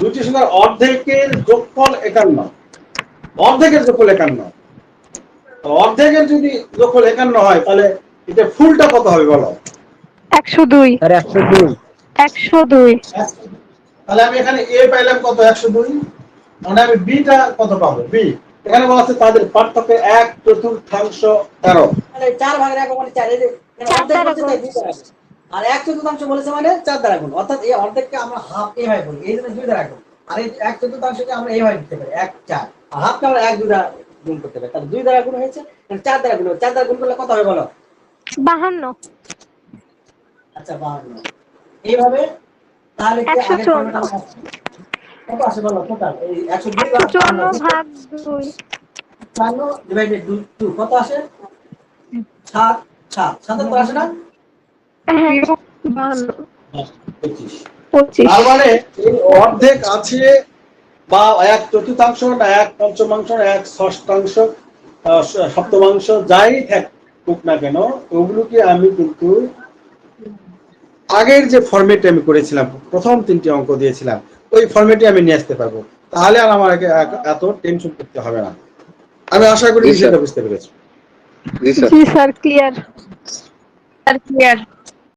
দুটি সংখ্যার অর্ধেকের যোগফল একান্ন। অর্ধেকের যোগফল একান্ন। অর্ধেকের যদি যোগফল একান্ন হয় তাহলে এটা ফুলটা কত হবে বলো? একশো দুই। একশো দুই। একশো দুই। তাহলে আমি এখানে এ পাইলাম কত? একশো দুই। মানে আমি বিটা কত পাবো? বি। এখানে বলা আছে তাদের পার্থক্য এক চতুর্থাংশ তেরো। চার ভাগের এক মানে চার আর এক চতুর্থাংশ বলেছে মানে চার দ্বারা গুণ। অর্থাৎ এই অর্ধেককে আমরা হাফ এইভাবে বলি এই জন্য দুই দ্বারা গুণ। আর এই এক চতুর্থাংশকে আমরা এইভাবে দিতে পারি এক চার। আর হাফকে আমরা এক দুই দ্বারা গুণ করতে পারি। তাহলে দুই দ্বারা গুণ হয়েছে তাহলে চার দ্বারা গুণ চার দ্বারা গুণ করলে কত হবে বলো? বাহান্ন। আচ্ছা বাহান্ন। এইভাবে তাহলে কত আসে বলো? টোটাল এই একশো দুই ভাগ দুই। চুয়ান্ন ডিভাইডেড টু কত আসে? সাত সাত। সাতাত্তর আসে না হ্যাঁ বাহান্ন পঁচিশ পঁচিশ তার মানে অর্ধেক আছে বা এক চতুর্থাংশ না এক পঞ্চমাংশ না এক ষষ্ঠাংশ সপ্তমাংশ যাই থাকুক না কেন ওগুলোকে আমি কিন্তু আগের যে ফর্মেটে আমি করেছিলাম প্রথম তিনটি অঙ্ক দিয়েছিলাম ওই ফর্মেটে আমি নিয়ে আসতে পারব। তাহলে আর আমার এত- টেনশন করতে হবে না। আমি আশা করি বিষয়টা বুঝতে পেরেছি। জি স্যার ক্লিয়ার স্যার ক্লিয়ার